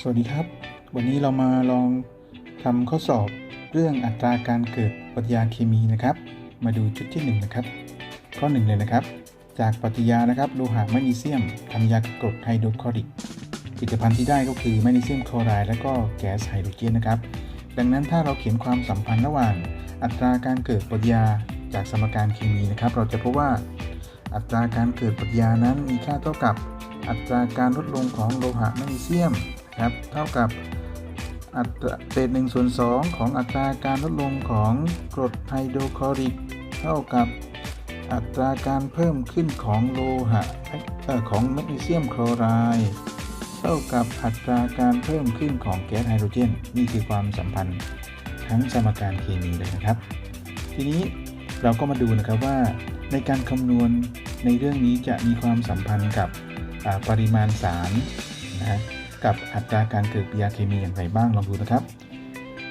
สวัสดีครับ วันนี้เรามาลองทำข้อสอบเรื่องอัตราการเกิดปฏิกิริยาเคมีนะครับ มาดูชุดที่ 1 นะครับ ข้อ 1 เลยนะครับ จากปฏิกิริยานะครับโลหะแมกนีเซียมทำยากรดไฮโดรคลอริกผลิตภัณฑ์ที่ได้ก็คือแมกนีเซียมคลอไรด์และก็แก๊สไฮโดรเจนนะครับ ดังนั้นถ้าเราเขียนความสัมพันธ์ระหว่าง อัตราการเกิดปฏิกิริยาจากสมการเคมีนะครับ เราจะพบว่าอัตราการเกิดปฏิกิริยานั้นมีค่าเท่ากับอัตราการลดลงของโลหะแมกนีเซียม ครับเท่ากับอัตราเศษ1ส่วน2ของอัตราการลดลงของกรดไฮโดรคลอริก เท่ากับอัตราการเพิ่มขึ้นของโลหะของแมกนีเซียมคลอไรด์เท่ากับอัตราการเพิ่มขึ้นของแก๊สไฮโดรเจนนี่คือความสัมพันธ์ทั้งสมการเคมีเลยนะครับ ทีนี้เราก็มาดูนะครับว่าในการคำนวณในเรื่องนี้จะมีความสัมพันธ์กับปริมาณสารนะ กับอัตราการเกิดปฏิกิริยาเคมีอย่างไรบ้างลองดูนะครับ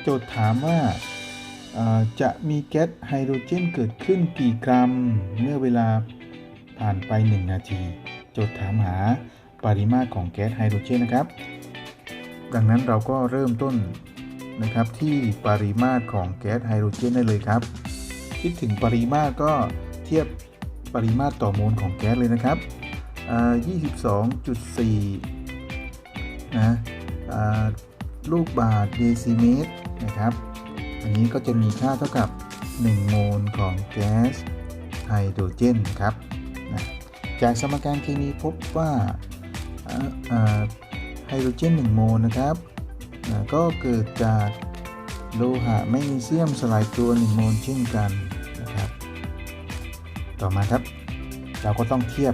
โจทย์ถามว่าจะมีแก๊สไฮโดรเจนเกิดขึ้นกี่กรัม เมื่อเวลาผ่านไป 1 นาที โจทย์ถามหาปริมาตรของแก๊สไฮโดรเจนนะครับ ดังนั้นเราก็เริ่มต้นนะครับที่ปริมาตรของแก๊สไฮโดรเจนได้เลยครับ คิดถึงปริมาตรก็เทียบปริมาตรต่อโมลของแก๊สเลยนะครับ22.4 นะลูกบาทเดซิเมตรนะครับ อันนี้ก็จะมีค่าเท่ากับ 1 โมลของแก๊สไฮโดรเจนครับนะจากสมการเคมีพบว่าอ่าอ่าไฮโดรเจน 1 โมลนะครับนะก็เกิดจากโลหะแมกนีเซียมสลายตัว 1 โมลเช่นกันนะครับ ต่อมาครับ เราก็ต้องเทียบ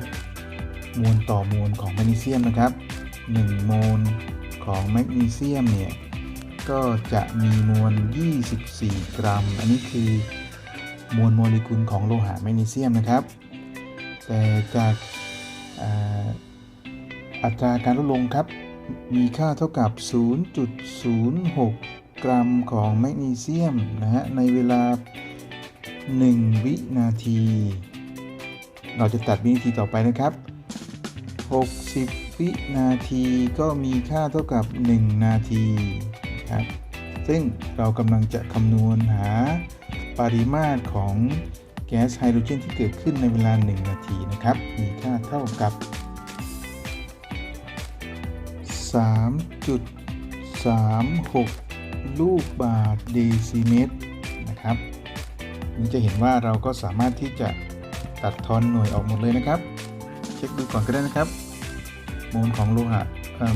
มวลต่อมวลของแมกนีเซียมนะครับ 1 โมลของแมกนีเซียมเนี่ยก็จะมีมวล 24 กรัม อันนี้คือมวลโมเลกุลของโลหะแมกนีเซียมนะครับ แต่จากอัตราการลดลงครับ มีค่าเท่ากับ 0.06 กรัมของแมกนีเซียมนะฮะ ในเวลา 1 วินาที เราจะตัดวินาทีต่อไปนะครับ 60 วินาทีก็มีค่าเท่ากับ 1 นาทีนะครับซึ่งเรากำลังจะคำนวณหาปริมาตรของแก๊สไฮโดรเจนที่เกิดขึ้นในเวลา 1 นาทีนะครับ มีค่าเท่ากับ 3.36 ลูกบาทเดซิเมตรนะครับนี่จะเห็นว่าเราก็สามารถที่จะตัดทอนหน่วยออกหมดเลยนะครับ เช็คดูก่อนก็ได้นะครับ มลของโลหะ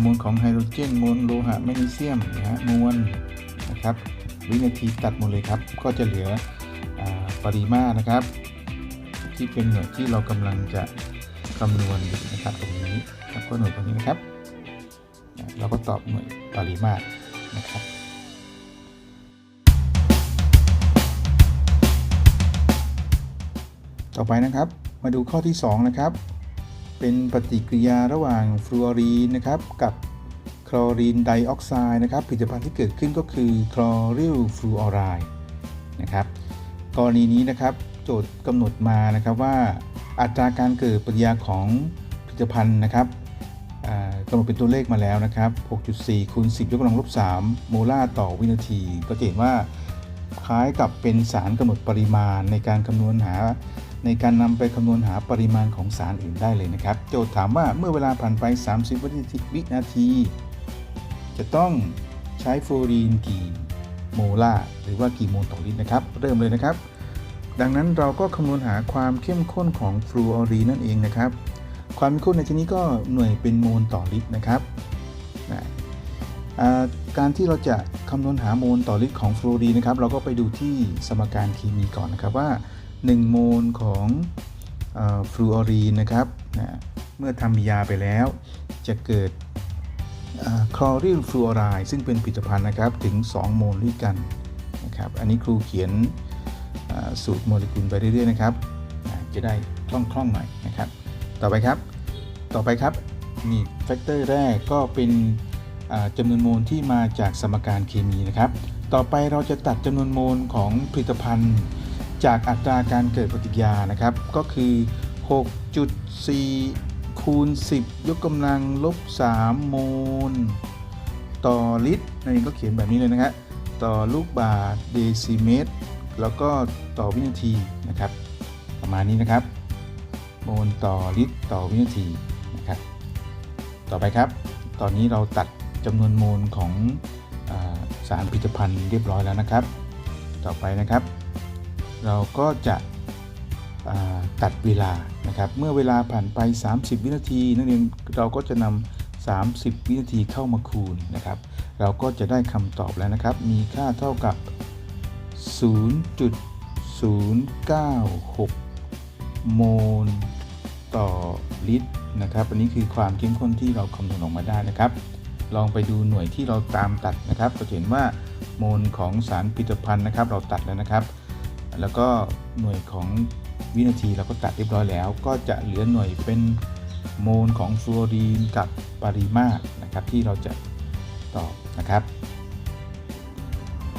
มวลของไฮโดรเจนมวลโลหะแมกนีเซียมนะฮะมวลนะครับวินาทีตัดหมดเลยครับ ก็จะเหลืออปริมาตรนะครับ ที่เป็นหน่วยที่เรากำลังจะคำนวณอยู่นะครับตรงนี้ครับก็หน่วยตรงนี้นะครับ เราก็ตอบหน่วยปริมาตรนะครับต่อไปนะครับ มาดูข้อที่ 2 นะครับ เป็นปฏิกิริยาระหว่างฟลูออรีนนะครับกับคลอรีนไดออกไซด์นะครับผลิตภัณฑ์ที่เกิดขึ้นก็คือคลอริลฟลูออไรด์นะครับกรณีนี้นะครับโจทย์กำหนดมานะครับว่าอัตราการเกิดปฏิกิริยาของผลิตภัณฑ์นะครับกำหนดเป็นตัวเลขมาแล้วนะครับ 6.4คูณ10 ยกกำลังลบ 3 โมลาร์ต่อวินาที ก็จะเห็นว่าคล้ายกับเป็นสารกำหนดปริมาณในการคำนวณหา ในการนำไปคำนวณหาปริมาณของสารอื่นได้เลยนะครับ โจทย์ถามว่าเมื่อเวลาผ่านไป 30 วินาที จะต้องใช้ฟลูออรีนกี่โมลาร์หรือว่ากี่โมลต่อลิตรนะครับ เริ่มเลยนะครับ ดังนั้นเราก็คำนวณหาความเข้มข้นของฟลูออรีนนั่นเองนะครับ ความเข้มข้นในที่นี้ก็หน่วยเป็นโมลต่อลิตรนะครับการที่เราจะคำนวณหาโมลต่อลิตรของฟลูออรีนนะครับ เราก็ไปดูที่สมการเคมีก่อนนะครับว่า 1 โมลของออฟลูออรีนนะครับนะเมื่อทำยาไปแล้วจะเกิดคลอริลฟลูออไรด์ซึ่งเป็นผลิตภัณฑ์นะครับถึง 2 โมลด้วยกันนะครับอันนี้ครูเขียนสูตรโมเลกุลไปเรื่อยๆนะครับนะจะได้คล่องๆหน่อยนะครับ ต่อไปครับต่อไปครับนี่แฟกเตอร์แรกก็เป็นจำนวนโมลที่มาจากสมการเคมีนะครับ ต่อไปเราจะตัดจำนวนโมลของผลิตภัณฑ์ จากอัตราการเกิดปฏิกิริยานะครับ ก็คือ 6.4 คูณ 10 ยกกำลังลบ 3 โมล ต่อลิตรนั่นเองก็เขียนแบบนี้เลยนะครับต่อลูกบาศก์เดซิเมตร แล้วก็ต่อวินาทีนะครับ ประมาณนี้นะครับ โมลต่อลิตรต่อวินาทีนะครับ ต่อไปครับ ตอนนี้เราตัดจำนวนโมลของอสารผลิตภัณฑ์เรียบร้อยแล้วนะครับ ต่อไปนะครับ เราก็จะตัดเวลานะครับ เมื่อเวลาผ่านไป 30 วินาที นั่นเองเราก็จะนำ30 วินาทีเข้ามาคูณนะครับ เราก็จะได้คำตอบแล้วนะครับ มีค่าเท่ากับ 0.096 โมลต่อลิตรนะครับ อันนี้คือความเข้มข้นที่เราคำนวณออกมาได้นะครับ ลองไปดูหน่วยที่เราตามตัดนะครับจะเห็นว่าโมลของสารผลิตภัณฑ์นะครับ เราตัดแล้วนะครับ แล้วก็หน่วยของวินาทีเราก็ตัดเรียบร้อยแล้ว ก็จะเหลือหน่วยเป็นโมลของฟลูออรีนกับปริมาตรนะครับที่เราจะตอบนะครับ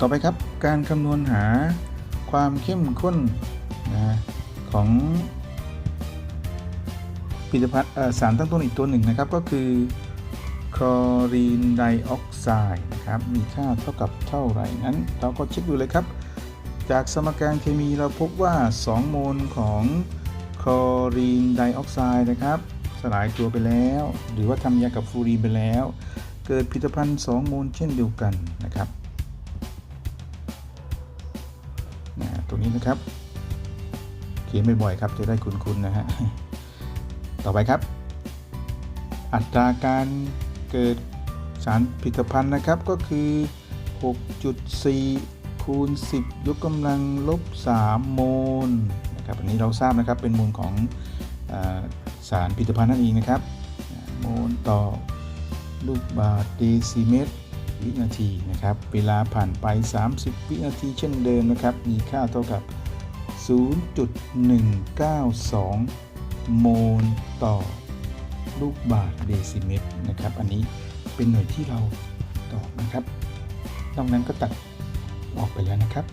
ต่อไปครับการคำนวณหาความเข้มข้นนะของผลิตภัณฑ์สารตั้งต้นอีกตัวหนึ่งนะครับก็คือคลอรีนไดออกไซด์นะครับมีค่าเท่ากับเท่าไหร่นั้น เราก็เช็คดูเลยครับ จากสมการเคมีเราพบว่า 2 โมลของคลอรีนไดออกไซด์นะครับสลายตัวไปแล้ว หรือว่าทำยากับฟลูรีนไปแล้ว เกิดผลิตภัณฑ์ 2 โมลเช่นเดียวกันนะครับนะตรงนี้นะครับ เขียนบ่อยๆครับจะได้คุ้นๆนะฮะต่อไปครับ อัตราการเกิดสารผลิตภัณฑ์นะครับก็คือ 6.4 คูณ 10 ยกกำลังลบ3โมลนะครับอันนี้เราทราบนะครับเป็นโมลของอสารผลิตภัณฑ์นั่นเองนะครับ โมลต่อลูกบาศก์เดซิเมตรวินาทีนะครับ เวลาผ่านไป 30 วินาทีเช่นเดิมนะครับ มีค่าเท่ากับ 0.192 โมลต่อลูกบาศก์เดซิเมตรนะครับ อันนี้เป็นหน่วยที่เราตอบนะครับนอกนั้นก็ตัด ออกไปแล้วนะครับ